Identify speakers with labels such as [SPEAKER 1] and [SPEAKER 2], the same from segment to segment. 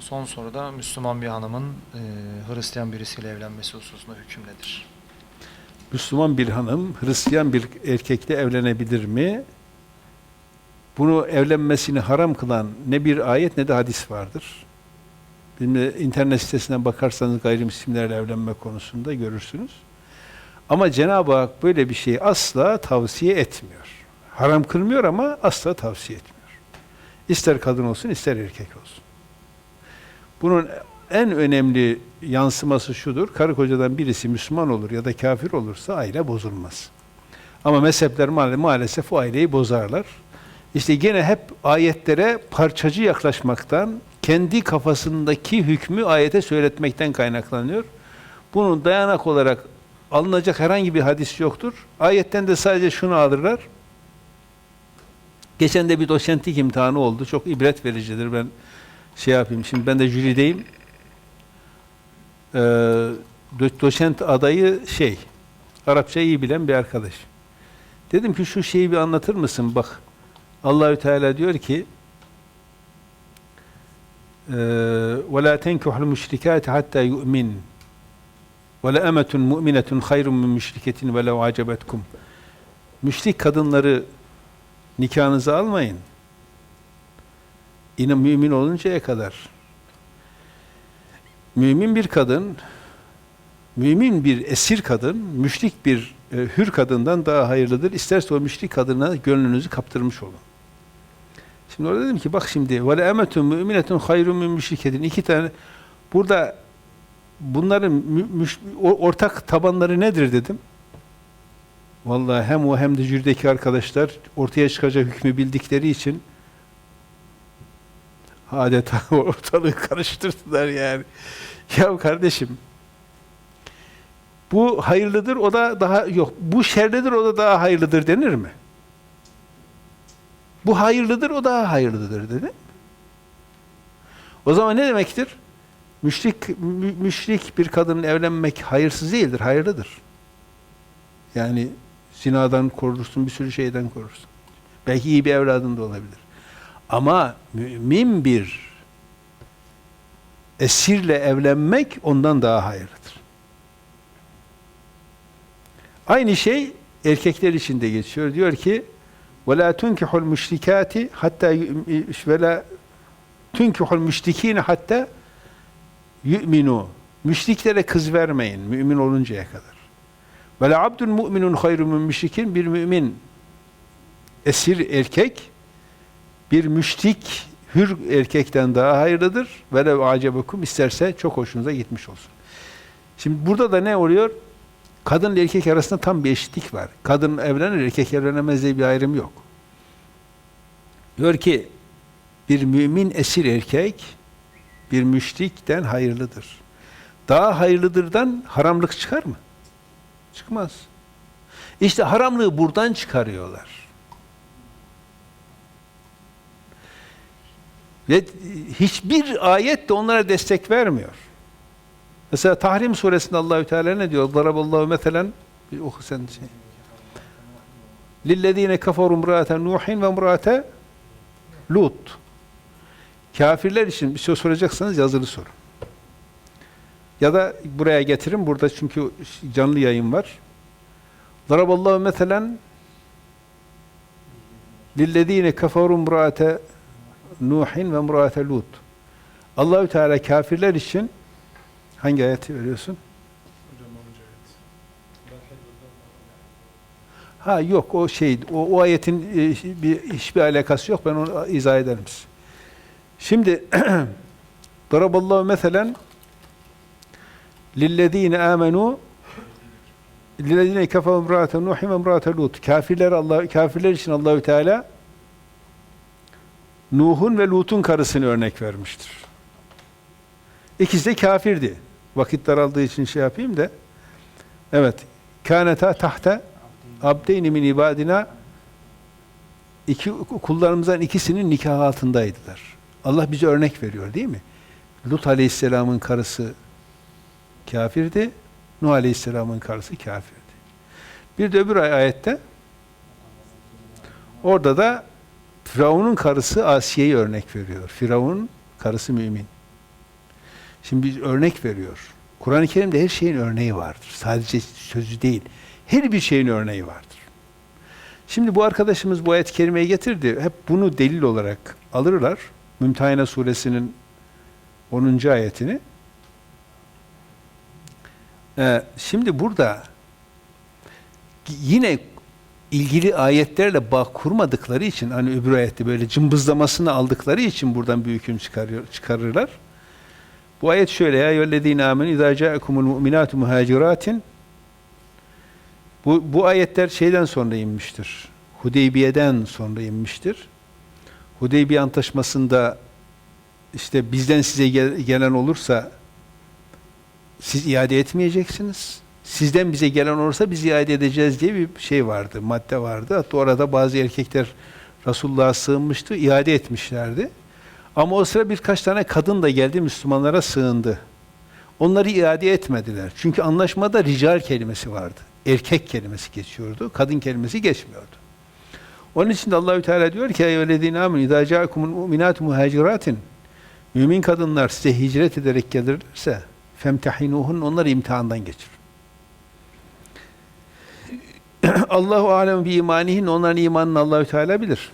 [SPEAKER 1] Son soruda Müslüman bir hanımın e, Hristiyan birisiyle evlenmesi hususunda hüküm nedir?
[SPEAKER 2] Müslüman bir hanım Hristiyan bir erkekle evlenebilir mi? Bunu evlenmesini haram kılan ne bir ayet ne de hadis vardır. Bizim internet sitesine bakarsanız gayrimüslimlerle evlenme konusunda görürsünüz. Ama Cenab-ı Hak böyle bir şeyi asla tavsiye etmiyor. Haram kılmıyor ama asla tavsiye etmiyor. İster kadın olsun ister erkek olsun. Bunun en önemli yansıması şudur. Karı kocadan birisi Müslüman olur ya da kafir olursa aile bozulmaz. Ama mezhepler maal- maalesef o aileyi bozarlar. İşte gene hep ayetlere parçacı yaklaşmaktan, kendi kafasındaki hükmü ayete söyletmekten kaynaklanıyor. Bunun dayanak olarak alınacak herhangi bir hadis yoktur. Ayetten de sadece şunu alırlar. Geçen de bir doçentlik imtihanı oldu. Çok ibret vericidir. Ben şey yapayım. Şimdi ben de jürideyim. Ee, do- doçent adayı şey, Arapça iyi bilen bir arkadaş. Dedim ki şu şeyi bir anlatır mısın? Bak Allahü Teala diyor ki وَلَا تَنْكُحُ الْمُشْرِكَاتِ حَتَّى يُؤْمِنْ وَلَأَمَةٌ مُؤْمِنَةٌ خَيْرٌ مِنْ مُشْرِكَةٍ وَلَوْ عَجَبَتْكُمْ Müşrik kadınları nikahınıza almayın. Yine mümin oluncaya kadar. Mümin bir kadın, mümin bir esir kadın, müşrik bir e, hür kadından daha hayırlıdır. İsterse o müşrik kadına gönlünüzü kaptırmış olun. Şimdi orada dedim ki bak şimdi ve emetun müminetun hayrun min müşriketin iki tane burada bunların mü- müş- ortak tabanları nedir dedim. Vallahi hem o hem de jürideki arkadaşlar ortaya çıkacak hükmü bildikleri için adeta ortalığı karıştırdılar yani. Ya kardeşim bu hayırlıdır o da daha yok. Bu şerlidir o da daha hayırlıdır denir mi? Bu hayırlıdır o daha hayırlıdır dedi. O zaman ne demektir? Müşrik mü- müşrik bir kadının evlenmek hayırsız değildir, hayırlıdır. Yani zinadan korursun, bir sürü şeyden korursun. Belki iyi bir evladın da olabilir. Ama mümin bir esirle evlenmek ondan daha hayırlıdır. Aynı şey erkekler için de geçiyor. Diyor ki وَلَا تُنْكِحُ الْمُشْرِكَاتِ hatta وَلَا تُنْكِحُ الْمُشْرِك۪ينَ hatta yu'minu. Müşriklere kız vermeyin mümin oluncaya kadar. Ve la abdun mu'minun hayrun min müşrikin bir mümin esir erkek bir müşrik hür erkekten daha hayırlıdır. Ve le acebekum isterse çok hoşunuza gitmiş olsun. Şimdi burada da ne oluyor? Kadın ile erkek arasında tam bir eşitlik var. Kadın evlenir, erkek evlenemez diye bir ayrım yok. Diyor ki bir mümin esir erkek bir müşrikten hayırlıdır. Daha hayırlıdırdan haramlık çıkar mı? Çıkmaz. İşte haramlığı buradan çıkarıyorlar. Ve hiçbir ayet de onlara destek vermiyor. Mesela Tahrim suresinde Allahü Teala ne diyor? Daraballahu meselen bir oku sen şey. Lillezine kafaru imra'ate Nuhin ve imra'ate Lut. Kafirler için bir şey soracaksanız yazılı sorun. Ya da buraya getirin. Burada çünkü canlı yayın var. Daraballahu meselen lillezine kafaru imra'ate Nuhin ve imra'ate Lut. Allahü Teala kafirler için hangi ayeti veriyorsun? Ha yok o şey o, o ayetin e, bir hiçbir alakası yok. Ben onu izah ederim size. Şimdi Daraballahu meselen lillezine amenu lillezine keferu imra'ate Nuh ve imra'ate Lut. Kafirler Allah kafirler için Allahü Teala Nuh'un ve Lut'un karısını örnek vermiştir. İkisi de kafirdi. Vakit daraldığı için şey yapayım da. Evet. Kâneta tahta abdeyni min ibadina iki kullarımızdan ikisinin nikah altındaydılar. Allah bize örnek veriyor değil mi? Lut Aleyhisselam'ın karısı kafirdi. Nuh Aleyhisselam'ın karısı kafirdi. Bir de öbür ay- ayette orada da Firavun'un karısı Asiye'yi örnek veriyor. Firavun'un karısı mümin. Şimdi bir örnek veriyor. Kur'an-ı Kerim'de her şeyin örneği vardır. Sadece sözü değil. Her bir şeyin örneği vardır. Şimdi bu arkadaşımız bu ayet-i kerimeyi getirdi. Hep bunu delil olarak alırlar. Mümtehine suresinin 10. ayetini. Ee, şimdi burada yine ilgili ayetlerle bağ kurmadıkları için hani öbür ayette böyle cımbızlamasını aldıkları için buradan bir hüküm çıkarıyor, çıkarırlar. Bu ayet şöyle ya eyyühellezine amenu izâ câekumul mu'minâtu muhâcirâtin bu, bu ayetler şeyden sonra inmiştir. Hudeybiye'den sonra inmiştir. Hudeybiye Antlaşması'nda işte bizden size gel- gelen olursa siz iade etmeyeceksiniz. Sizden bize gelen olursa biz iade edeceğiz diye bir şey vardı, madde vardı. Hatta orada bazı erkekler Resulullah'a sığınmıştı, iade etmişlerdi. Ama o sıra birkaç tane kadın da geldi Müslümanlara sığındı. Onları iade etmediler. Çünkü anlaşmada rical kelimesi vardı. Erkek kelimesi geçiyordu, kadın kelimesi geçmiyordu. Onun için de Allahü Teala diyor ki: "Eyyühellezîne âmenû izâ câekumul mu'minâtu muhâcirâtin" Mümin kadınlar size hicret ederek gelirlerse femtehinuhun onları imtihandan geçir. Allahu alem bi imanihin onların imanını Allahü Teala bilir.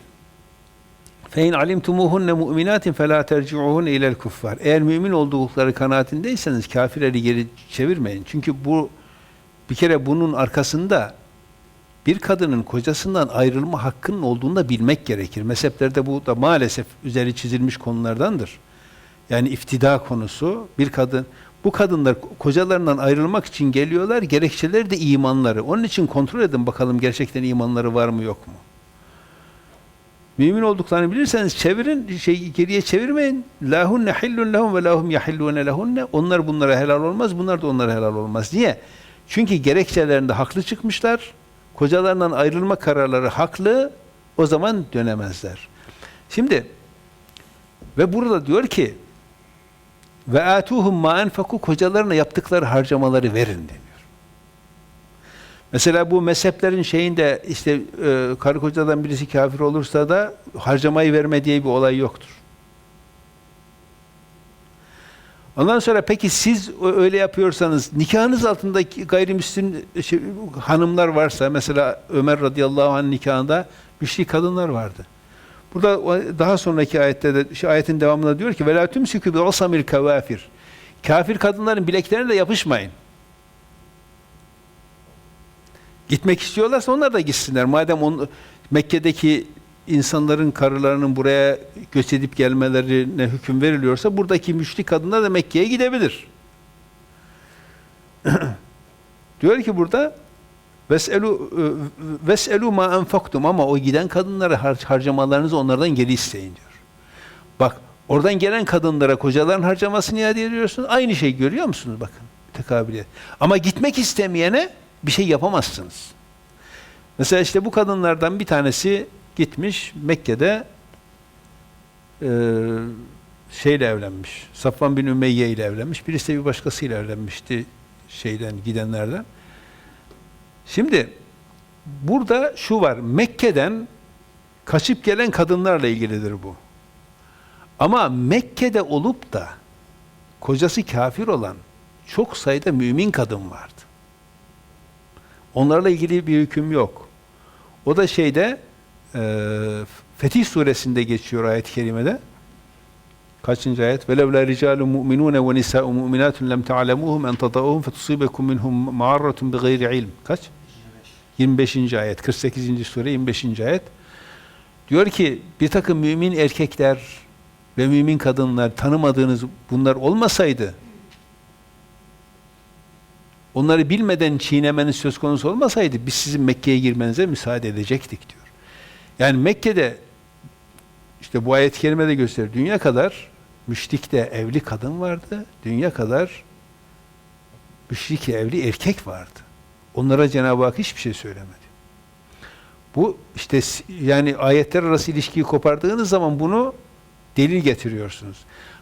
[SPEAKER 2] Fe in alimtumuhunne mu'minatin fela terci'uhun ilel kuffar. Eğer mümin oldukları kanaatindeyseniz kafirleri geri çevirmeyin. Çünkü bu bir kere bunun arkasında bir kadının kocasından ayrılma hakkının olduğunu da bilmek gerekir. Mezheplerde bu da maalesef üzeri çizilmiş konulardandır. Yani iftida konusu bir kadın bu kadınlar kocalarından ayrılmak için geliyorlar. Gerekçeleri de imanları. Onun için kontrol edin bakalım gerçekten imanları var mı yok mu? Mümin olduklarını bilirseniz çevirin, şey geriye çevirmeyin. Lahunne hillun lehum ve lahum yahillune. Onlar bunlara helal olmaz, bunlar da onlara helal olmaz. Niye? Çünkü gerekçelerinde haklı çıkmışlar. Kocalarından ayrılma kararları haklı. O zaman dönemezler. Şimdi ve burada diyor ki ve atuhum ma enfaku kocalarına yaptıkları harcamaları verin deniyor. Mesela bu mezheplerin şeyinde işte e, karı kocadan birisi kafir olursa da harcamayı verme diye bir olay yoktur. Ondan sonra peki siz öyle yapıyorsanız nikahınız altındaki gayrimüslim şey, hanımlar varsa mesela Ömer radıyallahu anh nikahında müşrik kadınlar vardı. Burada daha sonraki ayette de şu ayetin devamında diyor ki vela tumsiku bi asamil kavafir. Kafir kadınların bileklerine de yapışmayın. Gitmek istiyorlarsa onlar da gitsinler. Madem on, Mekke'deki insanların karılarının buraya göç edip gelmelerine hüküm veriliyorsa buradaki müşrik kadınlar da Mekke'ye gidebilir. diyor ki burada Veselu e, veselu ma enfaktum ama o giden kadınlara har- harcamalarınızı onlardan geri isteyin diyor. Bak oradan gelen kadınlara kocaların harcamasını iade ediyorsunuz. Aynı şey görüyor musunuz bakın tekabiliyet. Ama gitmek istemeyene bir şey yapamazsınız. Mesela işte bu kadınlardan bir tanesi gitmiş Mekke'de e, şeyle evlenmiş. Safvan bin Ümeyye ile evlenmiş. Birisi de bir başkasıyla evlenmişti şeyden gidenlerden. Şimdi burada şu var. Mekke'den kaçıp gelen kadınlarla ilgilidir bu. Ama Mekke'de olup da kocası kafir olan çok sayıda mümin kadın vardı. Onlarla ilgili bir hüküm yok. O da şeyde e, Fetih suresinde geçiyor ayet-i kerimede. Kaçıncı ayet? وَلَوْلَا رِجَالٌ مُؤْمِنُونَ وَنِسَاءٌ مُؤْمِنَاتٌ لَمْ تَعْلَمُوهُمْ اَنْ تَطَعُوهُمْ فَتُصِيبَكُمْ مِنْهُمْ مَعَرَّةٌ بِغَيْرِ عِلْمٍ Kaç? 25. ayet, 48. sure 25. ayet. Diyor ki bir takım mümin erkekler ve mümin kadınlar tanımadığınız bunlar olmasaydı onları bilmeden çiğnemeniz söz konusu olmasaydı biz sizin Mekke'ye girmenize müsaade edecektik diyor. Yani Mekke'de işte bu ayet-i kerimede gösterir. Dünya kadar müşrikte evli kadın vardı. Dünya kadar müşrik evli erkek vardı. Onlara Cenab-ı Hak hiçbir şey söylemedi. Bu işte yani ayetler arası ilişkiyi kopardığınız zaman bunu delil getiriyorsunuz.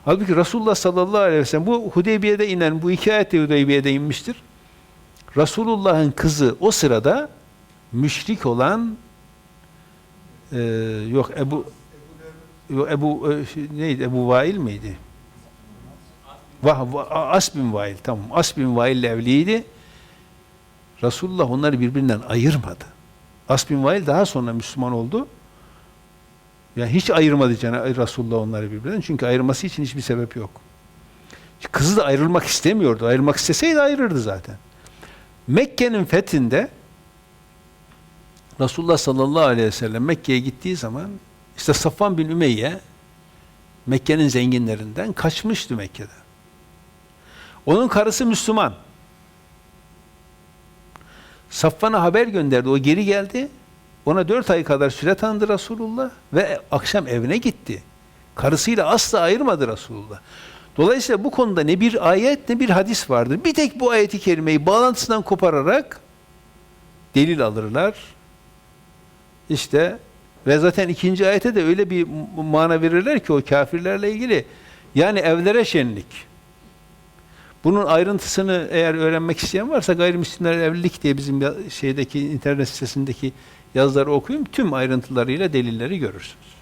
[SPEAKER 2] Halbuki Resulullah sallallahu aleyhi ve sellem bu Hudeybiye'de inen bu iki ayet de Hudeybiye'de inmiştir. Resulullah'ın kızı o sırada müşrik olan e, yok Ebu Ebu e, şey, neydi Ebu Vail miydi? Vah, As bin Vail tamam. As bin Vail evliydi. Resulullah onları birbirinden ayırmadı. As bin Vail daha sonra Müslüman oldu. Yani hiç ayırmadı Cenab- Resulullah onları birbirinden. Çünkü ayırması için hiçbir sebep yok. Kızı da ayrılmak istemiyordu. Ayrılmak isteseydi ayırırdı zaten. Mekke'nin fethinde Resulullah sallallahu aleyhi ve sellem Mekke'ye gittiği zaman işte Safvan bin Ümeyye Mekke'nin zenginlerinden kaçmıştı Mekke'de. Onun karısı Müslüman. Safvan'a haber gönderdi. O geri geldi. Ona dört ay kadar süre tanıdı Resulullah ve akşam evine gitti. Karısıyla asla ayırmadı Resulullah. Dolayısıyla bu konuda ne bir ayet ne bir hadis vardır. Bir tek bu ayeti kerimeyi bağlantısından kopararak delil alırlar. İşte ve zaten ikinci ayete de öyle bir mana verirler ki o kafirlerle ilgili. Yani evlere şenlik. Bunun ayrıntısını eğer öğrenmek isteyen varsa gayrimüslimler evlilik diye bizim şeydeki internet sitesindeki yazıları okuyun. Tüm ayrıntılarıyla delilleri görürsünüz.